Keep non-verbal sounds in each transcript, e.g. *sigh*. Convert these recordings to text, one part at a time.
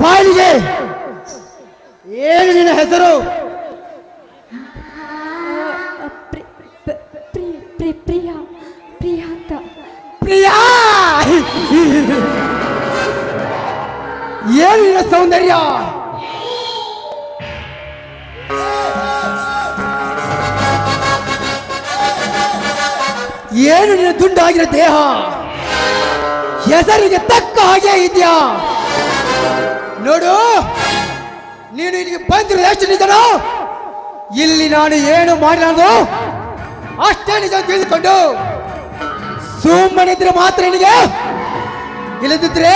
ಬಾಯಿಗೆ. ಏನು ನಿನ್ನ ಹೆಸರು? ಪ್ರಿಯ ಪ್ರಿಯ ಅಂತ. ಪ್ರಿಯಾ! ಏನು ನಿನ್ನ ಸೌಂದರ್ಯ? ಏನು ನಿನ್ನ ದುಂಡಾಗಿರೋ ದೇಹ? ಹೆಸರಿಗೆ ತಕ್ಕ ಹಾಗೆ ಇದೆಯಾ? ನೋಡು, ನೀನು ಇಲ್ಲಿಗೆ ಬಂದ್ರೆ ಎಷ್ಟು ನಿಜನು? ಇಲ್ಲಿ ನಾನು ಏನು ಮಾಡಲಾರ್ದು? ಅಷ್ಟೇ ನಿಜ ತಿಳಿದುಕೊಂಡು ಸುಮ್ಮನಿದ್ರೆ ಮಾತ್ರ ನಿನಗೆ? ಇಲ್ಲದಿದ್ರೆ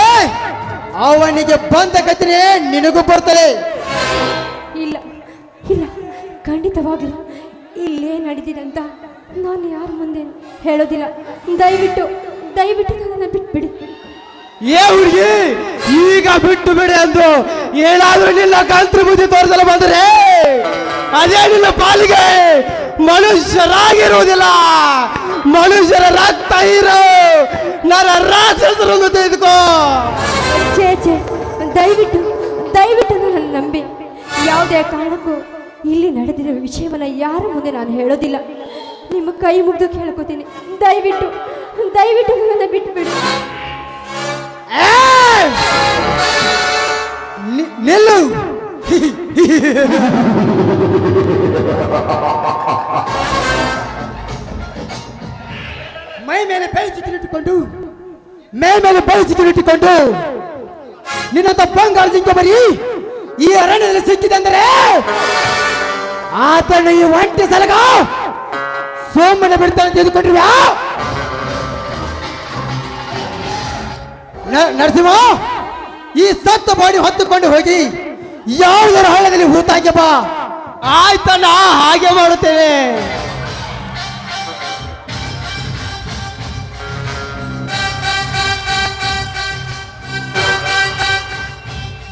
ಅವನಿಗೆ ಬಂದ ಗತಿನೇ ನಿನಗೂ ಬರ್ತಾರೆ ಇಲ್ಲ ಇಲ್ಲ, ಖಂಡಿತವಾಗ್ಲೂ ಇಲ್ಲೇ ನಡೆದಿದೆ ಅಂತ ನಾನು ಯಾರ ಮುಂದೆ ಹೇಳೋದಿಲ್ಲ. ದಯವಿಟ್ಟು ದಯವಿಟ್ಟು ನನ್ನನ್ನು ಬಿಟ್ಬಿಡಿ. ಏ ಹುಡುಗಿ, ಈಗ ಬಿಟ್ಟು ಬಿಡಿ ಅಂದು ಏನಾದ್ರೂ ನಿನ್ನ ಕಂತ್ರ ಬುದ್ಧಿ ತೋರಿಸಲು ಬಂದ್ರೆ, ಅದೇ ನಿನ್ನ ಪಾಲಿಗೆ ಮನುಷ್ಯರಾಗಿರುವುದಿಲ್ಲ. ಮನುಷ್ಯರ ರಕ್ತ ಇರೋ. ನನ್ನ ರಾಕ್ಷಸರನ್ನು ತೆಗೆದುಕೋ. ಛೇ ದಯವಿಟ್ಟು ದಯವಿಟ್ಟು ನನ್ನ ನಂಬಿ. ಯಾವುದೇ ಕಾರಣಕ್ಕೂ ಇಲ್ಲಿ ನಡೆದಿರೋ ವಿಷಯವನ್ನು ಯಾರ ಮುಂದೆ ನಾನು ಹೇಳೋದಿಲ್ಲ. ನಿಮ್ಮ ಕೈ ಮುಗಿದು ಕೇಳ್ಕೋತೀನಿ. ದಯವಿಟ್ಟು ದಯವಿಟ್ಟು ನನ್ನ ಬಿಟ್ಬಿಡಿ. ಏ! ನಿಲ್ಲು. ಮೈ ಮೇಲೆ ಬೆಳೆ ಚಿಕ್ಕಿನಿಟ್ಟುಕೊಂಡು ಮೈ ಮೇಲೆ ಬೆಳೆ ಚಿಕ್ಕಿನಿಟ್ಟುಕೊಂಡು ನಿನ್ನಂತ ಬಂಗಾರ ಜಿಂಕೆ ಬರೀ ಈ ಅರಣ್ಯದಲ್ಲಿ ಸಿಕ್ಕಿದಂದರೆ ಆತನ ಈ ಒಂಟಿ ಸಲಗ ಸೋಮನ ಬಿಡ್ತಾನೆ ತೆಗೆದುಕೊಂಡಿರುವ ನ- ನರಸಿಂಹ! ಈ ಸತ್ತ ಬಾಡಿ ಹೊತ್ತುಕೊಂಡು ಹೋಗಿ ಯಾವುದರ ಹಳ್ಳದಲ್ಲಿ ಹೂತಾಗೆ ಬಾ. ಆಯ್ತಣ್ಣ ಹಾಗೆ ಮಾಡುತ್ತೇವೆ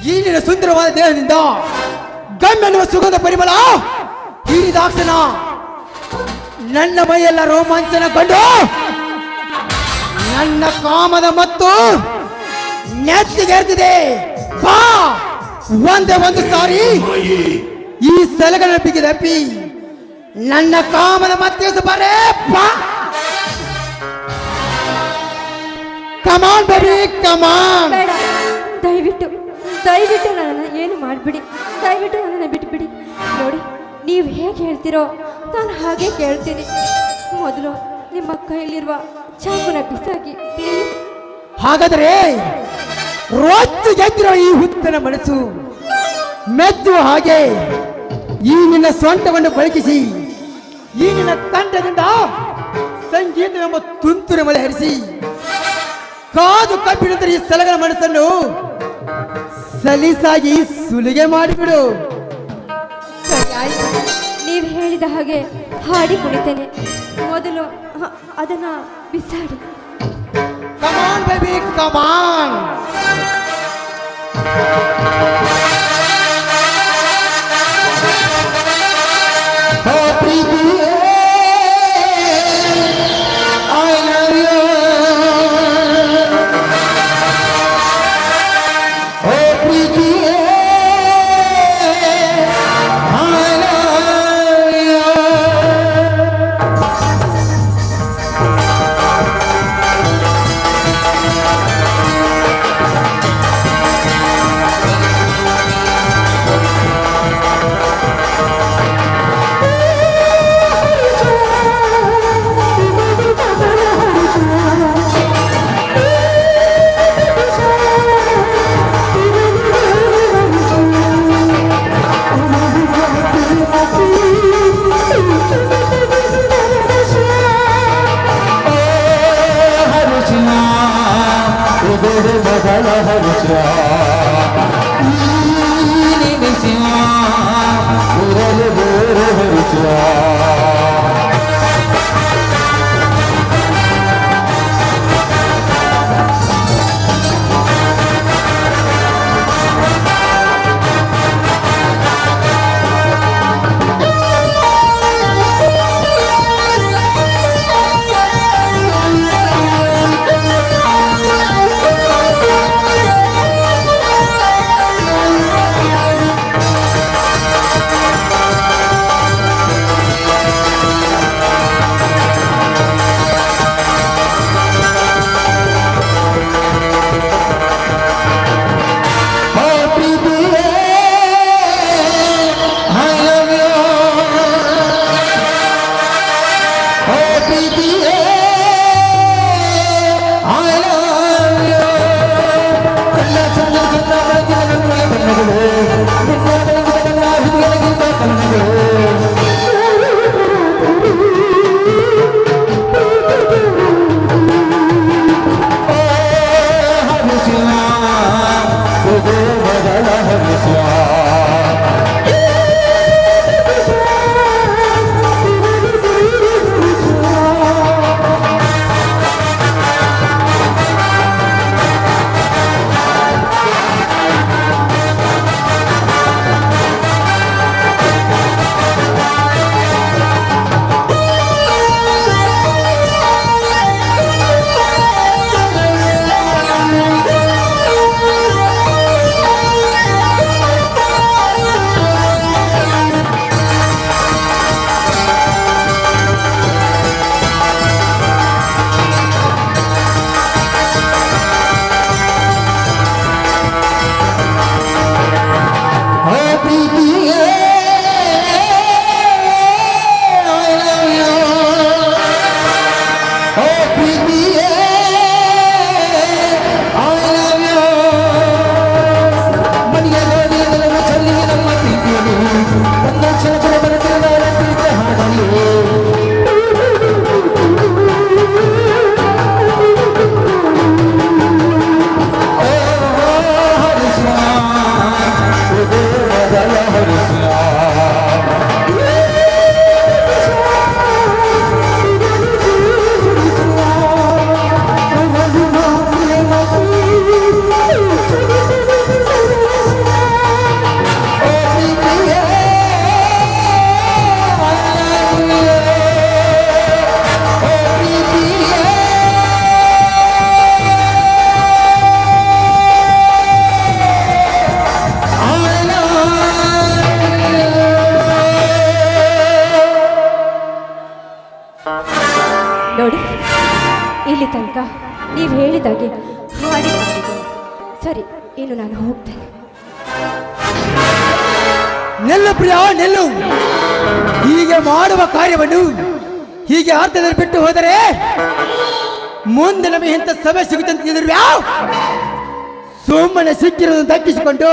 ಈ ಸುಂದರವಾದ ದೇಹದಿಂದ ಗಮ್ಮೆನ್ನುವ ಸುಗಂಧ ಪರಿಮಳ ಹೀರಿದಾಕ್ಷಣ ನನ್ನ ಮೈಯೆಲ್ಲ ರೋಮಾಂಚನಗೊಂಡು ನನ್ನ ಕಾಮದ ಮತ್ತು ನೆತ್ತಿಗೆರ್ದಿದೆ ಬಾ. ಒಂದೇ ಒಂದು ಸಾರಿ. ಈ ಸಲಗನ ಬಿಗಿದಪ್ಪಿ ನನ್ನ ಕಾಮನ ಮತ್ತೆ ಬರೇ. ಬಾ. ಕಮಾನ್ ಬೇಬಿ ಕಮಾನ್ ಬೇಡ. ದಯವಿಟ್ಟು ದಯವಿಟ್ಟು ನನ್ನ ಏನು ಮಾಡಿಬಿಡಿ. ದಯವಿಟ್ಟು ನನ್ನನ್ನು ಬಿಟ್ಬಿಡಿ. ನೋಡಿ, ನೀವು ಹೇಗೆ ಹೇಳ್ತೀರೋ ನಾನು ಹಾಗೆ ಕೇಳ್ತೀನಿ. ಮೊದಲು ನಿಮ್ಮ ಕೈಯಲ್ಲಿರುವ ಚಾಕುನ ಬಿಸಾಕಿ ಹಾಗಾದರೆ ರೋಚ್ಚು ಗೆದ್ದಿರೋ ಈ ಹುತ್ತನ ಮನಸ್ಸು ಮೆದ್ದು ಹಾಗೆ ಈ ನಿನ್ನ ಸೊಂಟವನ್ನು ಬಳಕಿಸಿ, ಈ ನಿನ್ನ ಸಂಗೀತ ಸಂಗೀತವೆಂಬ ತುಂತುರ ಮಳೆ ಹರಿಸಿ, ಕಾದು ಕಬ್ಬಿಣಂತರ ಈ ಸಲಗನ ಮನಸ್ಸನ್ನು ಸಲೀಸಾಗಿ ಸುಲಿಗೆ ಮಾಡಿಬಿಡು. ನೀವು ಹೇಳಿದ ಹಾಗೆ ಹಾಡಿ ಕುಣಿತೇನೆ. ಮೊದಲು ಅದನ್ನ ಬಿಸಾಡಿ. Come on baby come on Thank you. ಹೋಗ್ತೇನೆ ನಿಲ್ಲು ಪ್ರಿಯ ನಿಲ್ಲು. ಹೀಗೆ ಮಾಡುವ ಕಾರ್ಯವನ್ನು ಹೀಗೆ ಅರ್ಥದಲ್ಲಿ ಬಿಟ್ಟು ಹೋದರೆ ಮುಂದೆ ನಮಗೆ ಇಂಥ ಸಭೆ ಸಿಗುತ್ತೆ ಅಂತ ತಿಳಿದಿರುವ್ಯಾ ಸುಮ್ಮನೆ ಸಿಕ್ಕಿರೋದನ್ನು ತಗ್ಗಿಸಿಕೊಂಡು.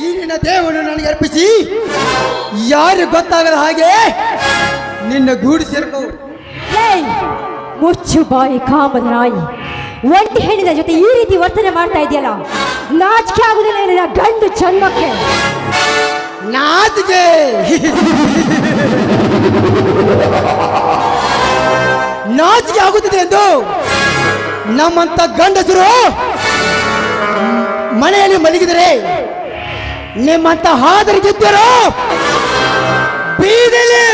ಈ ನಿನ್ನ ದೇವನು ನನಗೆ ಅರ್ಪಿಸಿ ಯಾರು ಗೊತ್ತಾಗದ ಹಾಗೆ ನಿನ್ನ ಗೂಡು ಸೇರ್ಕೋ. ಏಯ್! ಮುಚ್ಚು ಬಾಯಿ ಕಾಮದ ಒಂಟಿ ಹೆಣ್ಣಿನ ಜೊತೆ ಈ ರೀತಿ ವರ್ತನೆ ಮಾಡ್ತಾ ಇದೆಯಲ್ಲ? ನಾಚಿಕೆ ಆಗುದಿಲ್ಲ ನಿನ್ನ ಗಂಡು ಜನ್ಮಕ್ಕೆ. ನಾಚಿಕೆ! ನಾಚಿಕೆ ಆಗುತ್ತಿದೆ ಎಂದು ನಮ್ಮಂತ ಗಂಡಸರು ಮನೆಯಲ್ಲಿ ಮಲಗಿದರೆ ನಿಮ್ಮಂತ ಹಾದರಿಗಿದ್ದರು ಬೀದಿಯಲ್ಲಿ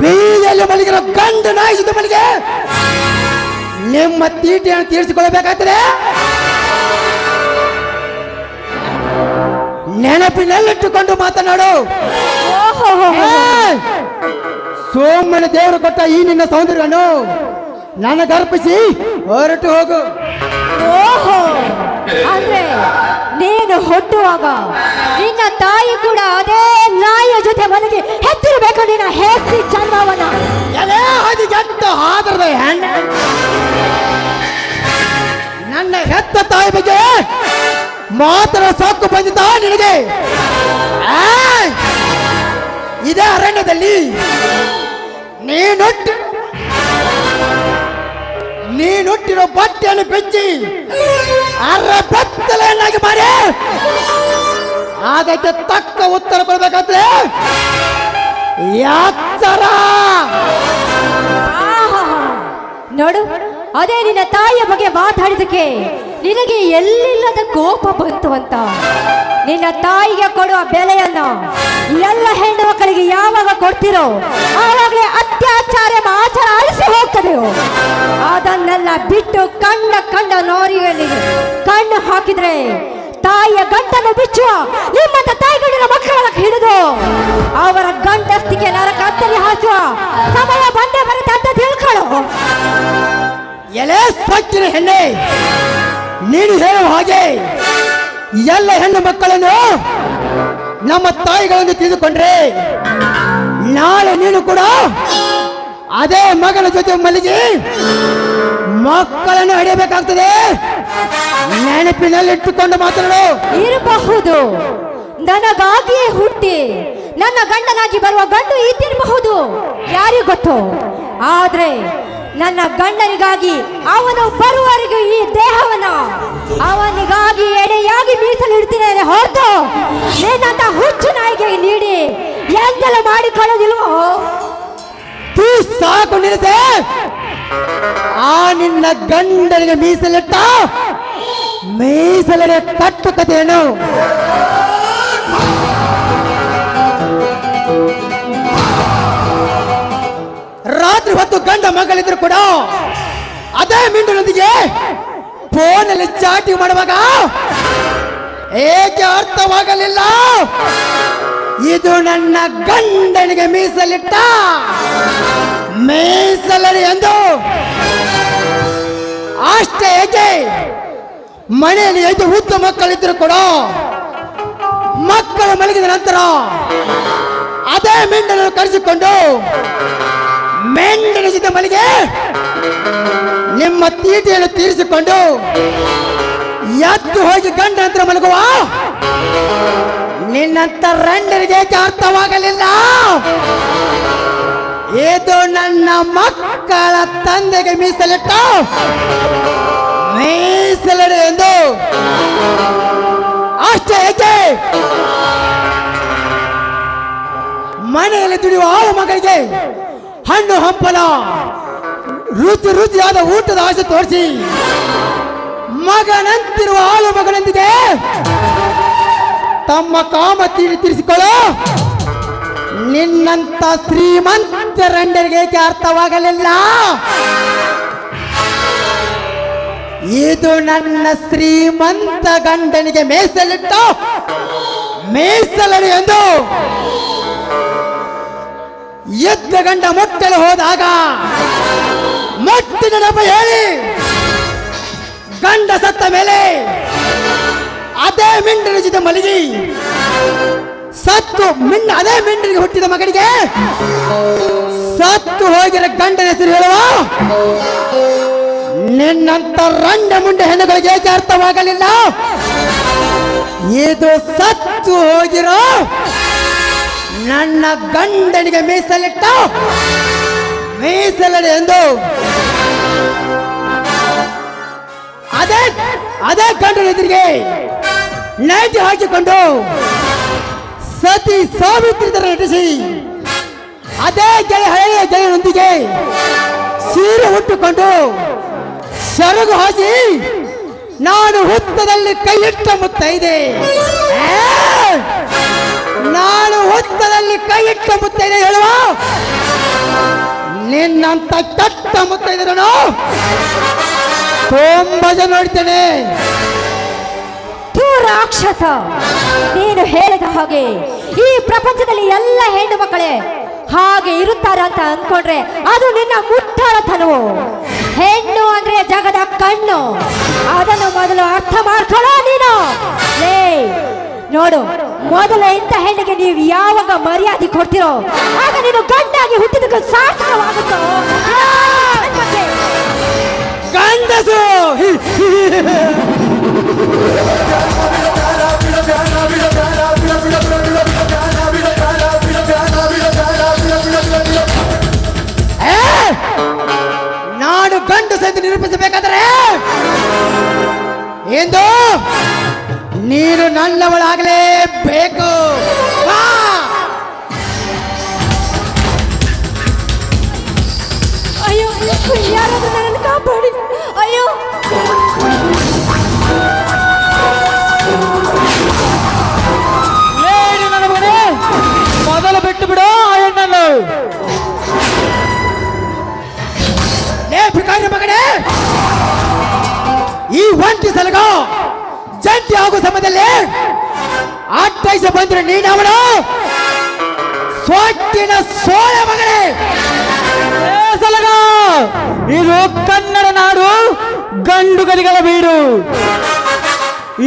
ಬೀದಿಯಲ್ಲಿ ಮಲಗಿರೋ ಗಂಡು ನಾಯಿ ಮಲಗೆ ನಿಮ್ಮ ತೀಟೆಯನ್ನು ತೀರಿಸಿಕೊಳ್ಳಬೇಕಾಗ್ತದೆ? ನೆನಪಿನಲ್ಲಿಟ್ಟುಕೊಂಡು ಮಾತನಾಡು! ಸೋಮನ ದೇವರು ಕೊಟ್ಟ ಈ ನಿನ್ನ ಸೌಂದರ್ಯನು ನನಗರ್ಪಿಸಿ ಹೊರಟು ಹೋಗು. ಓಹೋ. ಅಂದ್ರೆ ನೀನು ಹುಟ್ಟುವಾಗ ನಿನ್ನ ತಾಯಿ ಕೂಡ ಅದೇ ನಾಯಿಯ ಜೊತೆ ಮಲಗಿ ಹೆತ್ತಿರಬೇಕು. ನಿನ್ನ ಹೆತ್ತಿ ಜನ್ಮವನ್ನ. ಎಲೆ ಹದಿಗೆಟ್ಟ ಹಾದರದ ನನ್ನ ಹೆತ್ತ ತಾಯಿ ಬಗ್ಗೆ ಮಾತ್ರ ಸಾಕು ಬಂದಿದ್ದ ನಿನಗೆ. ಆ, ಇದೇ ಅರಣ್ಯದಲ್ಲಿ ನೀನುಟ್ಟು ನೀನುಟ್ಟಿರೋ ಬಟ್ಟೆಯನ್ನು ಬೆಚ್ಚಿ ಅರ್ರ ಮಾಡಿ. ಅದಕ್ಕೆ ತಕ್ಕ ಉತ್ತರ ಕೊಡಬೇಕಾದ್ರೆ ಯಾತ್ತರ! ನೋಡು, ಅದೇ ನಿನ್ನ ತಾಯಿಯ ಬಗ್ಗೆ ಮಾತಾಡಿದಕ್ಕೆ ನಿನಗೆ ಎಲ್ಲಿಲ್ಲದ ಕೋಪ ಬಂತು ಅಂತ. ನಿನ್ನ ತಾಯಿಗೆ ಕೊಡುವ ಬೆಲೆಯನ್ನ ಎಲ್ಲ ಹೆಣ್ಣು ಮಕ್ಕಳಿಗೆ ಯಾವಾಗ ಕೊಡ್ತಿರೋ, ಆವಾಗಲೇ ಅತ್ಯಾಚಾರ ಆಚಾರ ಅಳಿಸಿ ಹೋಗ್ತದೆಯೋ? ಅದನ್ನೆಲ್ಲ ಬಿಟ್ಟು ಕಂಡ ಕಂಡ ನೋರಿಯಲ್ಲಿ ಕಣ್ಣು ಹಾಕಿದ್ರೆ ತಾಯಿಯ ಗಂಟನ್ನು ಬಿಚ್ಚು ನಿಮ್ಮಂತ ತಾಯಿಗಳಿನ ಮಕ್ಕಳ ಹಿಡಿದು ಅವರ ಗಂಟಸ್ತಿಗೆ ನರಕ ಹತ್ತಲ್ಲಿ ಹಾಕುವ ಸಮಯ ಬಂದೆ ಬರುತ್ತೆ ಅಂತ ತಿಳ್ಕೊಳ್ಳೋ. ಎಲೆ ಸ್ವಚ್ಛನ ಹೆಣ್ಣೆ, ನೀನು ಹೇಳುವ ಹಾಗೆ ಎಲ್ಲ ಹೆಣ್ಣು ಮಕ್ಕಳನ್ನು ನಮ್ಮ ತಾಯಿಗಳನ್ನು ತಿಳಿದುಕೊಂಡ್ರೆ ನಾಳೆ ನೀನು ಕೂಡ. ಅದೇ ಮಗನ ಜೊತೆ ಮಲಗಿ ಮಕ್ಕಳನ್ನು ಹಿಡಿಯಬೇಕಾಗ್ತದೆ ನೆನಪಿನಲ್ಲಿ ಇಟ್ಟುಕೊಂಡು ಇರಬಹುದು. ನನಗಾಗಿಯೇ ಹುಟ್ಟಿ, ನನ್ನ ಗಂಡನಾಗಿ ಬರುವ ಗಂಡು ಇದ್ದಿರಬಹುದು ಯಾರಿಗೂ ಗೊತ್ತು? ಆದ್ರೆ ನನ್ನ ಗಂಡನಿಗಾಗಿ ಅವನು ಬರುವವರೆಗೂ ಈ ದೇಹವನ್ನ ಅವನಿಗಾಗಿ ಎಡೆಯಾಗಿ ಮೀಸಲಿಡ್ತೀನಿ ಹೊರತು ಏನಂತ ಹುಚ್ಚು ನಾಯಿಗೆ ನೀಡಿ ಎಂತೆಲ್ಲ ಮಾಡಿಕೊಳ್ಳೋದಿಲ್ವೋ? ತೂ ಸಾಕು ನಿಲ್ಲಿಸೆ ಆ ನಿನ್ನ ಗಂಡನಿಗೆ ಮೀಸಲಿಟ್ಟ ಮೀಸಲಿನ ಕಟ್ಟು ಕಥೆಯನ್ನು. ರಾತ್ರಿ ಹೊತ್ತು ಗಂಡ ಮಗಳಿದ್ರು ಕೂಡ ಅದೇ ಮಿಂಡಿನೊಂದಿಗೆ ಫೋನಲ್ಲಿ ಚಾಟಿಂಗ್ ಮಾಡುವಾಗ ಏಕೆ ಅರ್ಥವಾಗಲಿಲ್ಲ? ಇದು ನನ್ನ ಗಂಡನಿಗೆ ಮೀಸಲಿಟ್ಟ ಮೀಸಲರಿ ಎಂದು ಅಷ್ಟೇ ಏಕೆ ಮನೆಯಲ್ಲಿ ಐದು ಉದ್ದ ಮಕ್ಕಳಿದ್ರು ಕೂಡ ಮಕ್ಕಳು ಮಲಗಿದ ನಂತರ ಅದೇ ಮೆಂಡನನ್ನು ಕರೆಸಿಕೊಂಡು ಮೆಂಡನ ಜೊತೆ ಮಲಿಗೆ ನಿಮ್ಮ ತೀಟಿಯನ್ನು ತೀರಿಸಿಕೊಂಡು ಎದ್ದು ಹೋಗಿ ಗಂಡ ನಂತರ ಮಲಗುವ ನಿನ್ನಂತ ರಂಡರಿಗೆ ಅರ್ಥವಾಗಲಿಲ್ಲ. ಇದು ನನ್ನ ಮಕ್ಕಳ ತಂದೆಗೆ ಮೀಸಲಿಟ್ಟು. ಮೀಸಲಿಡು ಎಂದು. ಅಷ್ಟೇ ಏಕೆ? ಮನೆಯಲ್ಲಿ ದುಡಿಯುವ ಆ ಮಗಳಿಗೆ ಹಣ್ಣು ಹಂಪಲ, ರುಚಿ ರುಚಿಯಾದ ಊಟದ ಆಸೆ ತೋರಿಸಿ ಮಗನಂತಿರುವ ಆಳು ಮಗನೊಂದಿಗೆ ತಮ್ಮ ಕಾಮ ತೀರಿ ತೀರಿಸಿಕೊಳ್ಳೋ ನಿನ್ನಂತ ಶ್ರೀಮಂತ ರಂಡರಿಗೆ ಅರ್ಥವಾಗಲಿಲ್ಲ? ಇದು ನನ್ನ ಶ್ರೀಮಂತ ಗಂಡನಿಗೆ ಮೇಸಲಿಟ್ಟು ಮೇಸಲಡಿ ಎಂದು ಎದ್ದ ಗಂಡ ಮುಟ್ಟಲು ಹೋದಾಗ ಮುಟ್ಟಿದ ನೆನಪು ಹೇಳಿ, ಗಂಡ ಸತ್ತ ಮೇಲೆ ಅದೇ ಮಿಂಡನ ಜೊತೆ ಮಲಗಿ. ಸತ್ತು ಮಿಂಡ ಅದೇ ಮಿಂಡ್ರಿಗೆ ಹುಟ್ಟಿದ ಮಗನಿಗೆ ಸತ್ತು ಹೋಗಿರೋ ಗಂಡನ ಹೆಸರು ಹೇಳುವ? ನಿನ್ನಂತ ರಂಡ ಮುಂಡೆ ಹೆಣ್ಣುಗಳಿಗೆ ಏಕೆ ಅರ್ಥವಾಗಲಿಲ್ಲ? ಇದು ಸತ್ತು ಹೋಗಿರೋ ನನ್ನ ಗಂಡನಿಗೆ ಮೀಸಲಿಟ್ಟ ಮೀಸಲಡೆ ಎಂದು. ಅದೇ ಅದೇ ಗಂಡನ ಎದುರಿಗೆ ನೈಟಿ ಹಾಕಿಕೊಂಡು ಸತಿ ಸಾವಿತ್ರಿ ತರ ನಟಿಸಿ ಅದೇ ಜಯ ಹಳೆಯ ಜಯನೊಂದಿಗೆ ಸೀರೆ ಹುಟ್ಟುಕೊಂಡು ಸೆರಗು ಹಾಕಿ ನಾನು ಹುತ್ತದಲ್ಲಿ ಕೈಯಿಟ್ಟ ಮುತ್ತ ಇದೆ. ನಾನು ಹುತ್ತದಲ್ಲಿ ಕೈಯಿಟ್ಟ ಮುತ್ತೈದೆ ಹೇಳುವ? ನಿನ್ನಂತ ಕೆಟ್ಟ ಮುತ್ತ ಇದ್ರೂ ತುಂಬಾ ಜನ ನೋಡ್ತೇನೆ. ಥೂ ರಾಕ್ಷಸ ನೀನು ಹೇಳಿದ ಹಾಗೆ ಈ ಪ್ರಪಂಚದಲ್ಲಿ ಎಲ್ಲ ಹೆಣ್ಣು ಮಕ್ಕಳೇ ಹಾಗೆ ಇರುತ್ತಾರೆ ಅಂತ ಅನ್ಕೊಂಡ್ರೆ ಅದು ನಿನ್ನ ಮುಟ್ಟಾಳತನವು ಹೆಣ್ಣು ಅಂದ್ರೆ ಜಗದ ಕಣ್ಣು. ಅದನ್ನು ಮೊದಲು ಅರ್ಥ ಮಾಡ್ಕೊಳ್ಳೋ ನೀನು. ನೋಡು, ಮೊದಲು ಇಂಥ ಹೆಣ್ಣಿಗೆ ನೀವು ಯಾವಾಗ ಮರ್ಯಾದೆ ಕೊಡ್ತಿರೋ, ಆಗ ನೀನು ಗಂಡಾಗಿ ಹುಟ್ಟಿದಕ್ಕೆ ಸಾರ್ಥಕವಾಗುತ್ತೋ? ಗಂಡಸು! ಎಂದು ನೀನು ನನ್ನವಳಾಗಲೇಬೇಕು ಬಾ! ಅಯ್ಯೋ ಯಾರಾದ್ರೂ ನನ್ನನ್ನು ಕಾಪಾಡಿ ಅಯ್ಯೋ ಏಡಿ ನನ್ನ ಮಗನೇ ಮೊದಲು ಬಿಟ್ಟು ಬಿಡು ಆ ಹೆಣ್ಣನ್ನು ಲೇ ಭಿಕಾರಿ ಮಗನೇ ಈ ಒಂಟಿ ಸಲಗ. ಜಂಟಿ ಆಗೋ ಸಮಯದಲ್ಲಿ ಅಟ್ಟೈಸ ಬಂದ್ರೆ ನೀನವನು. ಸೊಟ್ಟಿನ ಸೋಳೆ ಮಗಳೇ ಸಲಗ. ಇದು ಕನ್ನಡ ನಾಡು ಗಂಡುಗರಿಗಳ ಬೀಡು.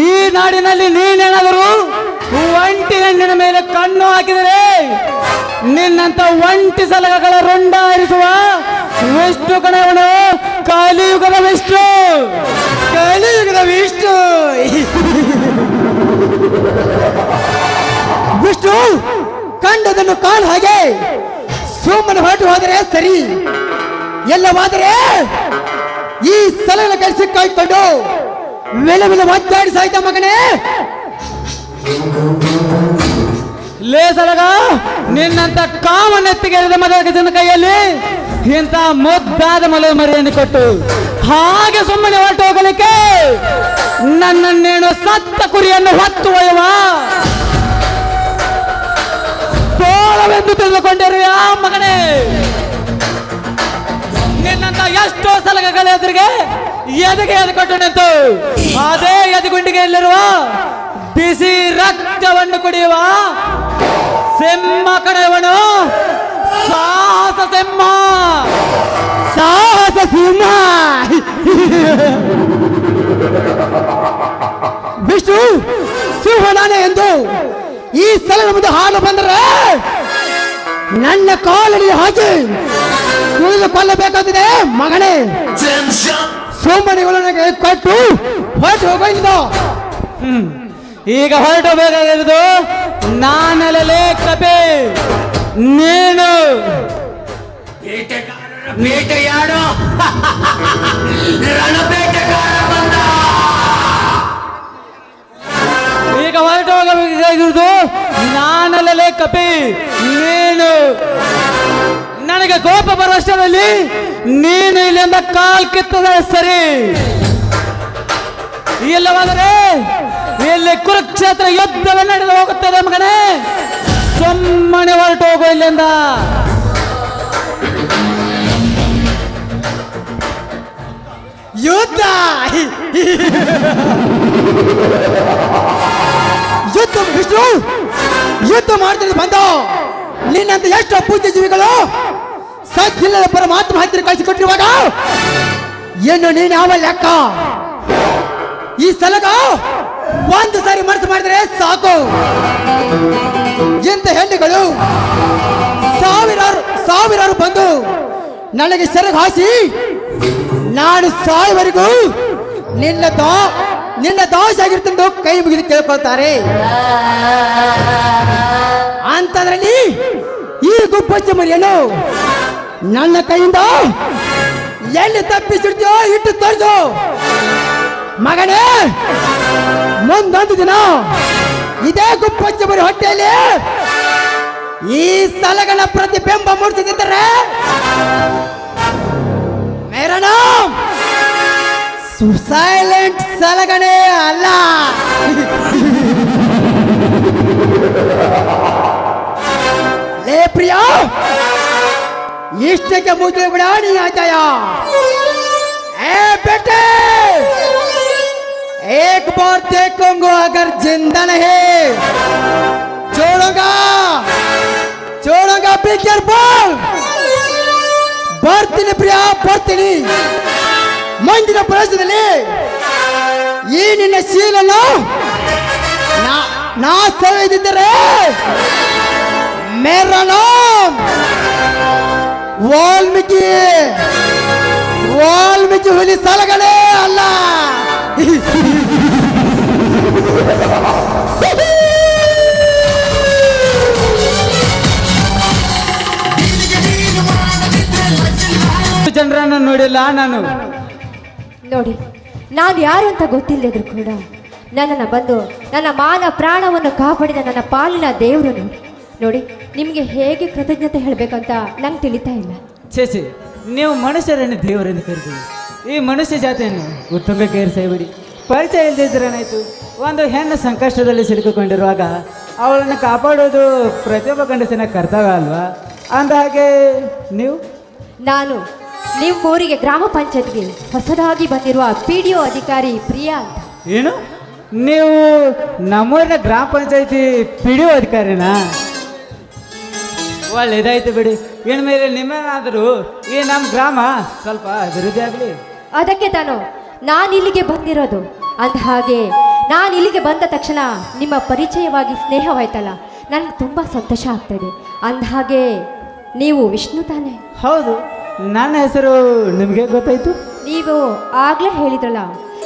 ಈ ನಾಡಿನಲ್ಲಿ ನೀನೇನಾದರೂ ಒಂಟಿ ಹೆಣ್ಣಿನ ಮೇಲೆ ಕಣ್ಣು ಹಾಕಿದರೆ ನಿನ್ನಂತ ಒಂಟಿ ಸಲಗಗಳ ರೊಂಡ ಹರಿಸುವ ವಿಷ್ಣು ಕಣವನು ಕಲಿಯುಗದ ವಿಷ್ಣು. ವಿಷ್ಣು ಕಂಡದನ್ನು ಕಾಲ್ ಹಾಗೆ. ಸೋಮನ ಹೊರಟು ಹೋದರೆ ಸರಿ. ಎಲ್ಲವಾದರೆ ಈ ಸಲನ ಕೈ ಕಾಯ್ಕೊಂಡು ವಿಲ ವಿಲ ಒದ್ದಾಡಿ ಸಾಯ್ತ ಮಗನೇ. ಲೇ ಸಲಗ, ನಿನ್ನಂತ ಕಾಮನೆತ್ತಿಗೆರೆದ ಮಗ ಜನ ಕೈಯಲ್ಲಿ ಇಂತ ಮುದ್ದಾದ ಮಲದ ಮರಿಯನ್ನು ಕೊಟ್ಟು ಹಾಗೆ ಸುಮ್ಮನೆ ಹೊರಟು ಹೋಗಲಿಕ್ಕೆ ನನ್ನನ್ನೇನು ಸತ್ತ ಕುರಿಯನ್ನು ಹೊತ್ತು ಒಯ್ಯುವ ತೋಳವೆಂದು ತಿಳಿದುಕೊಂಡಿರುವ ಮಗನೇ. ನಿನ್ನಂತ ಎಷ್ಟೋ ಸಲಗಗಳ ಎದುರಿಗೆ ಎದೆಗೆ ಎದ್ಕೊಟ್ಟು ನಿಂತು. ಅದೇ ಎದೆಗುಂಡಿಗೆಯಲ್ಲಿರುವ ಬಿಸಿ ರಕ್ತವನ್ನು ಕುಡಿಯುವ ಸಿಂಹ ಕಡೆಯವನು ಸಾಹಸ ಸಿಂಹ. ಸಾಹಸ ಸಿಂಹ. ವಿಷ್ಣು ಸಿಂಹನಾನೆ ಎಂದು ಈ ಸ್ಥಳದ ಮುಂದೆ ಹಾಲು ಬಂದರೆ ನನ್ನ ಕಾಲಡಿ ಹಾಕಿ ಕುಳಿದುಕೊಳ್ಳಬೇಕಾಗಿದೆ ಕೊಲ್ಲಬೇಕಾಗಿದೆ ಮಗನೇ. ನನಗೆ ಕೊಟ್ಟು ಹೊರಟು ಹೋಗಿದ್ದ ಈಗ ಹೊರಟು ಬೇಕಾಗಿರೋದು ನಾನಲ್ಲೇ ಕಪೆ ನೀನು. ಬೇಟೆಯಾಡೋ ರಣಬೇಟೆಗಾರ *laughs* ಬಂದ ಈಗ ಹೊರಟು ಹೋಗಬೇಕಾಗಿರುವುದು ನಾನಲ್ಲೇ ಕಪಿ. ನೀನು. ನನಗೆ ಕೋಪ ಬರುವಷ್ಟರಲ್ಲಿ ನೀನು ಇಲ್ಲಿಂದ ಕಾಲ್ ಕಿತ್ತದ ಸರಿ. ಇಲ್ಲವಾದರೆ ಇಲ್ಲಿ ಕುರುಕ್ಷೇತ್ರ ಯುದ್ಧವೇ ನಡೆದು ಹೋಗುತ್ತದೆ ಮಗನೇ. ಸುಮ್ಮನೆ ಹೊರಟು ಹೋಗು ಇಲ್ಲಿಂದ. ಯುದ್ಧ. ವಿಷ್ಣು, ಯುದ್ಧ ಮಾಡ್ತಿದ್ದು ಬಂದ? ನಿನ್ನಂತ ಎಷ್ಟು ಪೂಜ್ಯ ಜೀವಿಗಳು ಸಜ್ಜಿಲ್ಲದ ಪರಮಾತ್ಮ ಹತ್ತಿರ ಕಳಿಸಿಕೊಟ್ಟಿರುವಾಗ ಏನು ನೀನು ಯಾವ ಲೆಕ್ಕ? ಈ ಸಲಗ ಒಂದು ಸಾರಿ ಮನಸ್ಸು ಮಾಡಿದ್ರೆ ಸಾಕು. ಇಂಥ ಹೆಣ್ಣುಗಳು ಸಾವಿರಾರು ಸಾವಿರಾರು ಬಂದು ನನಗೆ ಸೆರಗು ಹಾಸಿ ನಾನು ಸಾಯುವರೆಗೂ ನಿನ್ನ ನಿನ್ನ ದಾಸ ಆಗಿರ್ತಂದು ಕೈ ಮುಗಿದು ಕೇಳ್ಕೊಳ್ತಾರೆ. ಅಂತದ್ರಲ್ಲಿ ಈ ಗುಬ್ಬಚ್ಚ ಮರಿಯನ್ನು ನನ್ನ ಕೈಯಿಂದ ಎಲ್ಲಿ ತಪ್ಪಿಸಿಡ್ತೀಯೋ ಇಟ್ಟು ತೋರಿಸು. ಮಗನೇ, ಮುಂದೊಂದು ದಿನ ಇದೇ ಗುಬ್ಬಚ್ಚ ಮರಿ ಹೊಟ್ಟೆಯಲ್ಲಿ ಈ ಸಲಗಳ ಪ್ರತಿಬಿಂಬ ಮೂಡಿಸಿದ್ದರೆ సైలెంట్ సలగనే అలా ले प्रिया, इष्ट के मुझे बड़ा नहीं आ जाया ए बेटे, एक बार देखूँगा अगर ज़िंदा नहीं। छोड़ूँगा छोड़ूँगा पिक्चर बोल। बर्तनी प्रिया, बर्तनी। ಮುಂದಿನ ಪ್ರದೇಶದಲ್ಲಿ ಈ ನಿನ್ನ ಶೀಲನ್ನು ನಾ- ನಾ ಸವಿದಿದ್ದರೆ ಮೇರ ನಾಮ್ ವಾಲ್ಮೀಕಿ ವಾಲ್ಮೀಕಿ ಹುಲಿ ಸಲಗಳೇ ಅಲ್ಲ. ಜನರನ್ನು ನೋಡಿಲ್ಲ ನಾನು. ನೋಡಿ ನಾನು ಯಾರು ಅಂತ ಗೊತ್ತಿಲ್ಲದ್ರು ಕೂಡ. ನನ್ನನ್ನು ಬಂದು ನನ್ನ ಮಾನ ಪ್ರಾಣವನ್ನು ಕಾಪಾಡಿದ ನನ್ನ ಪಾಲಿನ ದೇವರು ನೋಡಿ. ನೋಡಿ ನಿಮಗೆ ಹೇಗೆ ಕೃತಜ್ಞತೆ ಹೇಳಬೇಕಂತ ನಂಗೆ ತಿಳಿತಾ ಇಲ್ಲ. ಚೇಚಿ ನೀವು ಮನುಷ್ಯರನ್ನು ದೇವರೆಂದು ಕರಿತೀವಿ ಈ ಮನುಷ್ಯ ಜಾತಿಯನ್ನು ಉತ್ತುಂಗ ಕೇರಿಸಿಬಿಡಿ ಪರಿಚಯ ಇಲ್ಲದಿದ್ದರೇನಾಯ್ತು ಒಂದು ಹೆಣ್ಣು ಸಂಕಷ್ಟದಲ್ಲಿ ಸಿಲುಕಿಕೊಂಡಿರುವಾಗ ಅವಳನ್ನು ಕಾಪಾಡೋದು ಪ್ರತಿಯೊಬ್ಬ ಗಂಡಸಿನ ಕರ್ತವ್ಯ ಅಲ್ವಾ? ಅಂದ ಹಾಗೆ ನೀವು? ನಾನು ನಿಮ್ಮ ಊರಿಗೆ ಗ್ರಾಮ ಪಂಚಾಯತ್ಗೆ ಹೊಸದಾಗಿ ಬಂದಿರುವ ಪಿ ಡಿ ಒ ಅಧಿಕಾರಿ ಪ್ರಿಯಾ ಅಂತ. ಏನು? ನೀವು ನಮ್ಮೂರಿನ ಗ್ರಾಮ ಪಂಚಾಯತಿ ಒ ಅಧಿಕಾರಿನಾ? ಒಳ್ಳೇದಾಯ್ತು ಬಿಡಿ. ಇನ್ನು ಮೇಲೆ ನಿಮ್ಮೇನಾದರೂ ಈ ನಮ್ಮ ಗ್ರಾಮ ಸ್ವಲ್ಪ ಅಭಿವೃದ್ಧಿ ಆಗಲಿ. ಅದಕ್ಕೆ ತಾನು ನಾನು ಇಲ್ಲಿಗೆ ಬಂದಿರೋದು. ಅಂದ ಹಾಗೆ ನಾನು ಇಲ್ಲಿಗೆ ಬಂದ ತಕ್ಷಣ ನಿಮ್ಮ ಪರಿಚಯವಾಗಿ ಸ್ನೇಹವಾಯ್ತಲ್ಲ ನನಗೆ ತುಂಬ ಸಂತೋಷ ಆಗ್ತದೆ. ಅಂದ ಹಾಗೆ ನೀವು ವಿಷ್ಣು ತಾನೇ. ಹೌದು. ನನ್ನ ಹೆಸರು ನಿಮಗೆ ಗೊತ್ತಾಯ್ತು? ನೀವು ಆಗ್ಲೇ ಹೇಳಿದ್ರಲ್ಲ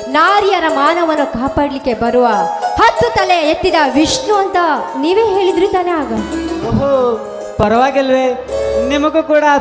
ನಾರಿಯರ ಮಾನವನ್ನು ಕಾಪಾಡಲಿಕ್ಕೆ ಬರುವ ಹತ್ತು ತಲೆ ಎತ್ತಿದ ವಿಷ್ಣು ಅಂತ ನೀವೇ ಹೇಳಿದ್ರಿ ತಾನೇ ಆಗ. ಓಹೋ ಪರವಾಗಿಲ್ವೇ. ನಿಮಗೂ ಕೂಡ